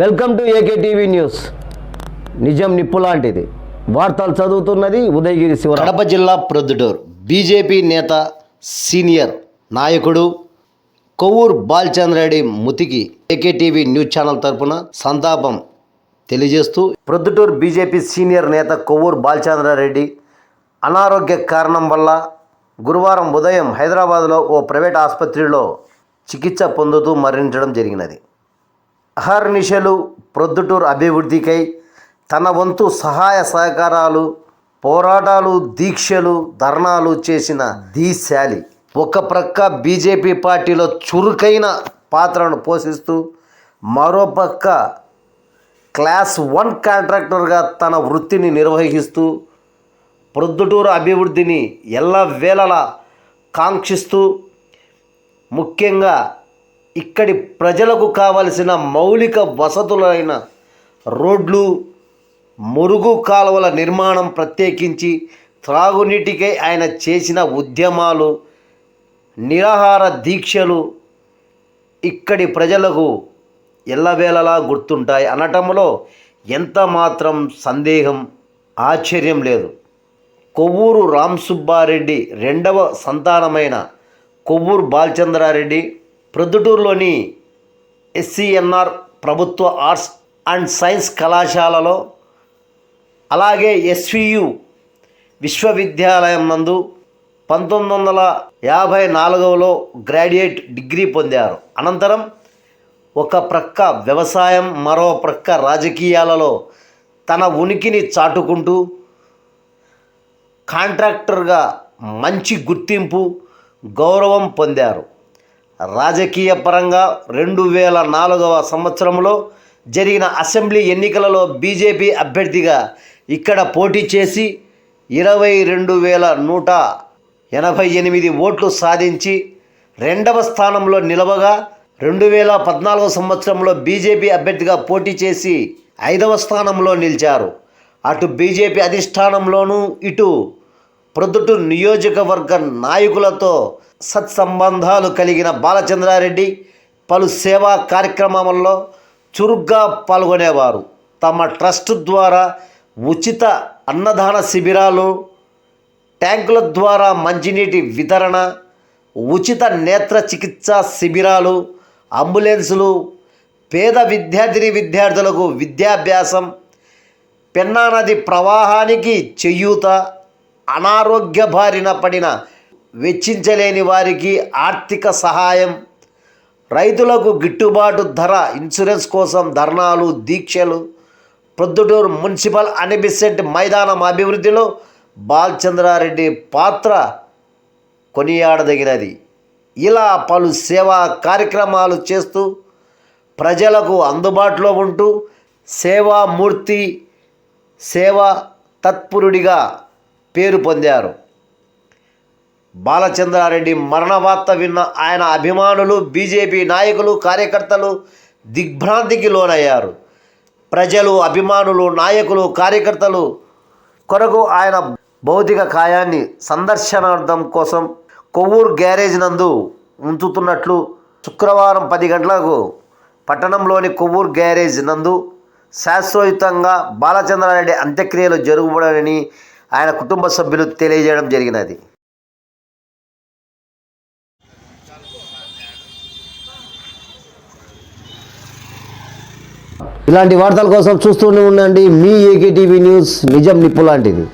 Welcome to AK TV news. నిజం నిప్పు లాంటిది. వార్తలు చదువుతున్నది ఉదయగిరి శివ కడప జిల్లా ప్రొద్దుటూరు. బీజేపీ నేత సీనియర్ నాయకుడు కొవ్వూరు బాలచంద్రారెడ్డి ముతికి ఏకే టీవీ న్యూస్ ఛానల్ తరపున సంతాపం తెలియజేస్తూ ప్రొద్దుటూరు బీజేపీ సీనియర్ నేత కొవ్వూరు బాలచంద్రారెడ్డి అనారోగ్య కారణం వల్ల గురువారం ఉదయం హైదరాబాద్లో ఓ ప్రైవేట్ ఆసుపత్రిలో చికిత్స పొందుతూ మరణించడం జరిగినది. అహర్నిశలు ప్రొద్దుటూరు అభివృద్ధికై తన వంతు సహాయ సహకారాలు పోరాటాలు దీక్షలు ధర్నాలు చేసిన దీశాలి ఒక ప్రక్క బీజేపీ పార్టీలో చురుకైన పాత్రను పోషిస్తూ మరోపక్క క్లాస్ వన్ కాంట్రాక్టర్గా తన వృత్తిని నిర్వహిస్తూ ప్రొద్దుటూరు అభివృద్ధిని ఎల్లవేళలా కాంక్షిస్తూ ముఖ్యంగా ఇక్కడి ప్రజలకు కావలసిన మౌలిక వసతులైన రోడ్లు మురుగు కాలువల నిర్మాణం ప్రత్యేకించి త్రాగునీటికై ఆయన చేసిన ఉద్యమాలు నిరాహార దీక్షలు ఇక్కడి ప్రజలకు ఎల్లవేళలా గుర్తుంటాయి. అనటంలో ఎంత మాత్రం సందేహం ఆశ్చర్యం లేదు. కొవ్వూరు రామ్ సుబ్బారెడ్డి రెండవ సంతానమైన కొవ్వూరు బాలచంద్రారెడ్డి ప్రొద్దుటూరులోని ఎస్సీఎన్ఆర్ ప్రభుత్వ ఆర్ట్స్ అండ్ సైన్స్ కళాశాలలో అలాగే ఎస్వియు విశ్వవిద్యాలయం నందు పంతొమ్మిది వందల యాభై నాలుగవలో గ్రాడ్యుయేట్ డిగ్రీ పొందారు. అనంతరం ఒక ప్రక్క వ్యవసాయం మరో ప్రక్క రాజకీయాలలో తన ఉనికిని చాటుకుంటూ కాంట్రాక్టర్గా మంచి గుర్తింపు గౌరవం పొందారు. రాజకీయ పరంగా రెండు వేల నాలుగవ సంవత్సరంలో జరిగిన అసెంబ్లీ ఎన్నికలలో బీజేపీ అభ్యర్థిగా ఇక్కడ పోటీ చేసి ఇరవై రెండు వేల నూట ఎనభై ఎనిమిది ఓట్లు సాధించి రెండవ స్థానంలో నిలవగా రెండు వేల పద్నాలుగు సంవత్సరంలో బీజేపీ అభ్యర్థిగా పోటీ చేసి ఐదవ స్థానంలో నిలిచారు. అటు బీజేపీ అధిష్టానంలోనూ ఇటు ప్రొద్దుటూరు నియోజకవర్గ నాయకులతో సత్సంబంధాలు కలిగిన బాలచంద్రారెడ్డి పలు సేవా కార్యక్రమాలలో చురుగ్గా పాల్గొనేవారు. తమ ట్రస్ట్ ద్వారా ఉచిత అన్నదాన శిబిరాలు ట్యాంకుల ద్వారా మంచినీటి వితరణ ఉచిత నేత్ర చికిత్స శిబిరాలు అంబులెన్సులు పేద విద్యార్థిని విద్యార్థులకు విద్యాభ్యాసం పెన్నా నది ప్రవాహానికి చేయూత అనారోగ్య బారిన పడిన వెచ్చించలేని వారికి ఆర్థిక సహాయం రైతులకు గిట్టుబాటు ధర ఇన్సూరెన్స్ కోసం ధర్నాలు దీక్షలు ప్రొద్దుటూరు మున్సిపల్ అనిబిసెంట్ మైదానం అభివృద్ధిలో బాలచంద్రారెడ్డి పాత్ర కొనియాడదగినది. ఇలా పలు సేవా కార్యక్రమాలు చేస్తూ ప్రజలకు అందుబాటులో ఉంటూ సేవామూర్తి సేవా తత్పురుడిగా పేరు పొందారు. బాలచంద్రారెడ్డి మరణ వార్త విన్న ఆయన అభిమానులు బీజేపీ నాయకులు కార్యకర్తలు దిగ్భ్రాంతికి లోనయ్యారు. ప్రజలు అభిమానులు నాయకులు కార్యకర్తలు కొరకు ఆయన భౌతిక కాయాన్ని సందర్శనార్థం కోసం కొవ్వూరు గ్యారేజ్ నందు ఉంచుతున్నట్లు శుక్రవారం పది గంటలకు పట్టణంలోని కొవ్వూరు గ్యారేజ్ నందు శాశ్వతంగా బాలచంద్రారెడ్డి అంత్యక్రియలు జరుగుబడని ఆయన కుటుంబ సభ్యులు తెలియజేయడం జరిగినది. ఇలాంటి వార్తల కోసం చూస్తూనే ఉండండి. మీ ఏకే టీవీ న్యూస్ నిజం నిప్పు లాంటిది.